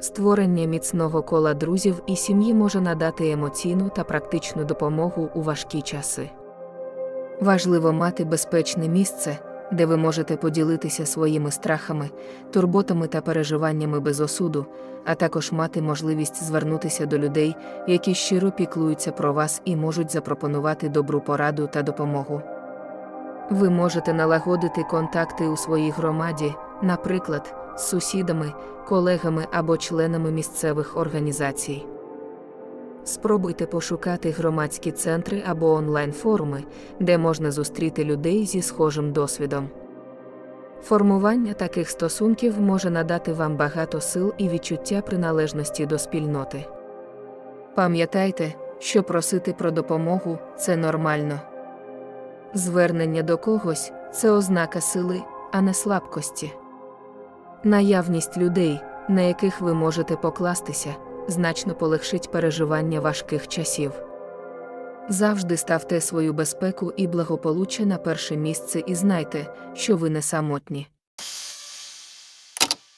Створення міцного кола друзів і сім'ї може надати емоційну та практичну допомогу у важкі часи. Важливо мати безпечне місце, де ви можете поділитися своїми страхами, турботами та переживаннями без осуду, а також мати можливість звернутися до людей, які щиро піклуються про вас і можуть запропонувати добру пораду та допомогу. Ви можете налагодити контакти у своїй громаді, наприклад, сусідами, колегами або членами місцевих організацій. Спробуйте пошукати громадські центри або онлайн-форуми, де можна зустріти людей зі схожим досвідом. Формування таких стосунків може надати вам багато сил і відчуття приналежності до спільноти. Пам'ятайте, що просити про допомогу це нормально. Звернення до когось це ознака сили, а не слабкості. Наявність людей, на яких ви можете покластися, значно полегшить переживання важких часів. Завжди ставте свою безпеку і благополуччя на перше місце і знайте, що ви не самотні.